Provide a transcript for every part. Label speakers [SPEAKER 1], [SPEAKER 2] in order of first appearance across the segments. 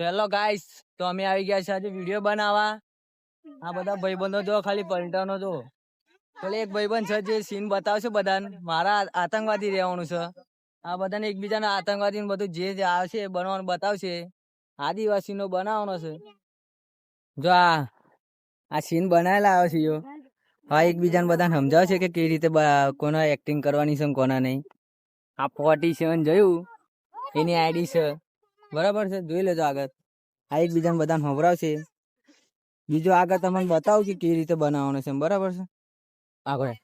[SPEAKER 1] Hello guys, તો અમે આવી ગયા છે આજે વીડિયો બનાવવા. આ બધા ભાઈબંધો જો ખાલી પલટાનો જો ખાલી એક ભાઈબંધ છે જે સીન બતાવશે બધાને. મારા આતંકવાદી રહેવાનું છે. આ બધાને એકબીજાના આતંકવાદી બધું જે જે આવશે બનવાનું બતાવશે. આદિવાસી નો બનાવવાનો છે. જો આ આ સીન બનાવેલા આવે છે યો. હા, એકબીજાને બધાને સમજાવશે કે કેવી રીતે કોના એક્ટિંગ કરવાની છે કોના નહીં. આ ફોર્ટી સેવન જોયું? એની આઈડી છે. બરાબર છે જોઈ લેજો આગળ. આ એકબીજાને બધાને સંભળાવશે. બીજું આગળ તમને બતાવું કે કેવી રીતે બનાવવાનું છે બરાબર છે? આગળ.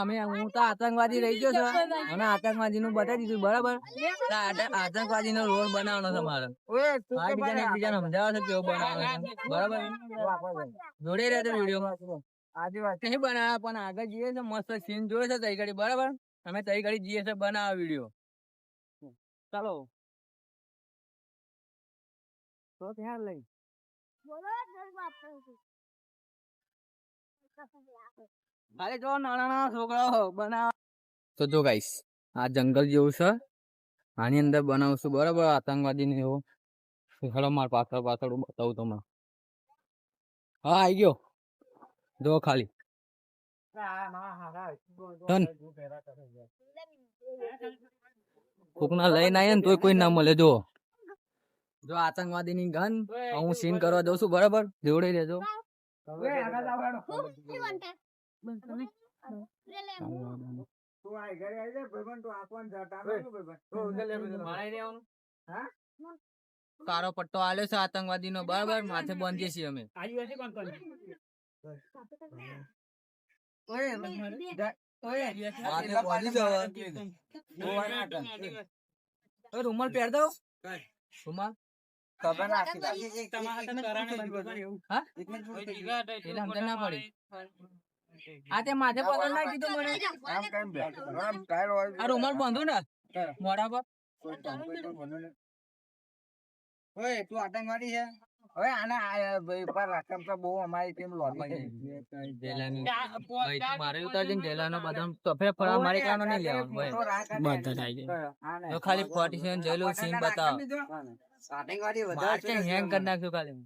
[SPEAKER 1] અમે હું તો આતંકવાદી રહી ગયો છું અને આતંકવાદી નું બતાવી દીધું બરાબર? આતંકવાદી નો રોલ બનાવવાનો છે મારે. એકબીજાને એકબીજાને સમજાવવા છે કેવો બનાવવાનો છે બરાબર? જોડે રહેજો વીડિયો નહીં બનાવ્યા પણ આગળ જઈએ છે મસ્ત સીન જોયો છે તઈ ઘડી બરાબર? અમે તઈ ઘડી જઈએ છે બનાવવા વીડિયો. ચાલો તો ત્યાં લઈ અરે જો નાના નાના છોકરાઓ બનાવ તો જો ગાઈસ આ જંગલ જેવું છે આની અંદર બનાવશું બરાબર આતંકવાદી ને એવું હેડો માર પાછળ પાછળ બતાવું તમને હા આઈ ગયો જો ખાલી ડન. કોકના લઈને આવીએ ને તોય કોઈ ના મળે. જો. જો આતંકવાદી ની ગન હું સીન કરવા દઉં છું બરાબર? જોડે રહેજો. કારો પટ્ટો આલ્યો છે આતંકવાદી નો બરાબર? માથે બાંધીએ છીએ અમે. રૂમાલ પહેર દો રૂમાલ? ના પડી. આ તે માથે પગલ ના કીધું મને. આ રૂમાલ બાંધો ને? મોડા પર?
[SPEAKER 2] ઓય તું આતંકવાદી છે? હવે આના પર રાખમ તો બહુ અમારી ટીમ લોબી
[SPEAKER 1] જેલાની ભાઈ મારે ઉતારજે ને જેલાનો બદામ તફે ફળા મારી કાનો નહીં લેવાનું બધા થાય છે. તો ખાલી 47 જેલું સીન બતાવો.
[SPEAKER 2] આતંકવાદી
[SPEAKER 1] માર કે હેંગ કરી નાખ્યું ખાલી.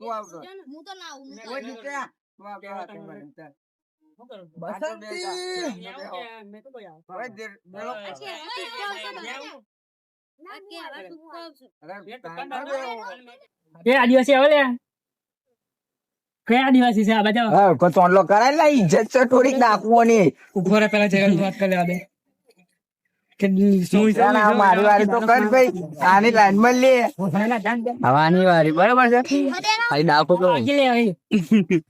[SPEAKER 2] તું આવતો
[SPEAKER 3] હું તો ના આવું
[SPEAKER 2] કોઈ જીતે તું આવતો આતંકવાદી ચાલ.
[SPEAKER 4] આદિવાસી આવે લે. કયા આદિવાસી છે આ બાજુ
[SPEAKER 2] હા કોઈ તોંડલો કરાય લા ઇજ્જત છે થોડી નાખવાની
[SPEAKER 4] ઊભો રહે પેલા જગત વાત કરી લેવા દે. કે
[SPEAKER 2] ના, ના, મારી વારી તો કર ભાઈ. આની લાઈનમાં લે.
[SPEAKER 1] હવાની વારી બરાબર છે? ડાકો તો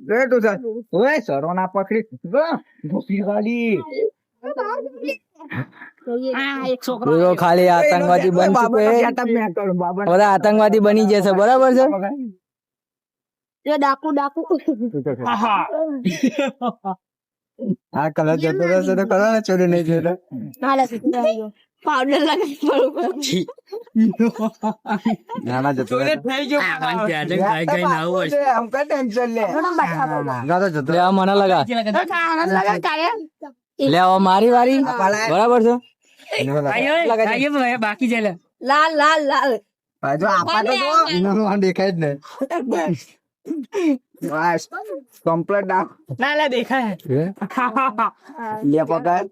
[SPEAKER 2] લે તું ચાલ. ઓય સરો ના પકડી ગોપી ગાડી
[SPEAKER 1] ખાલી આતંકવાદી બનશે આતંકવાદી બની જશે બરાબર છે?
[SPEAKER 3] ડાકુ ડાકુ.
[SPEAKER 2] આ કલર જતો રહેશે તો કલર ને ચોરી નહીં જોતો
[SPEAKER 3] પાવડર લગાવી પડું
[SPEAKER 2] નાના જતો રહેશે. આમ કઈ ટેન્શન લે ના તો જતો
[SPEAKER 1] લે મને લગા
[SPEAKER 3] લગાવી કાઢે
[SPEAKER 1] લે હવે મારી વારી બરાબર છે
[SPEAKER 4] બાકી છે
[SPEAKER 3] લાલ લાલ લાલ
[SPEAKER 2] તો જો એનો મોં દેખાય જ ને બસ કમ્પ્લીટ ડાક
[SPEAKER 4] ના દેખાય
[SPEAKER 2] લે પકડ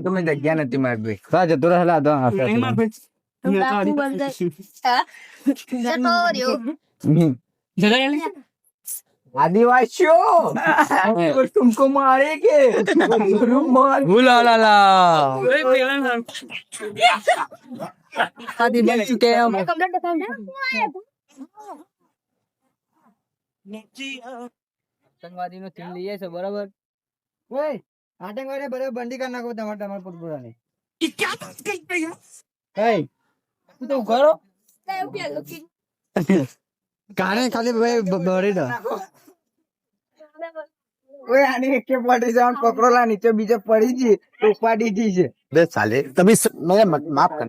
[SPEAKER 2] તમે જગ્યા નથી મારી ભાઈ. કા જતો રહેલા
[SPEAKER 1] આદિવાસીઓ!
[SPEAKER 3] તુમકો મારે
[SPEAKER 1] કે? નો થીમ લઈએ છે બરાબર?
[SPEAKER 2] આતંકવાદી બધા બંડી કરી નાખો તમારે તમારા પુરપુરાની. કઈ તું તો ઉઘાડો કાણે ખાલી ભાઈ ભરી દો. ઓય આની એક પડી જવાનું પકડોલા નીચે બીજે પડી ગઈ ઉપાડી ગઈ છે
[SPEAKER 5] બે સાલે તમે મને માફ કર.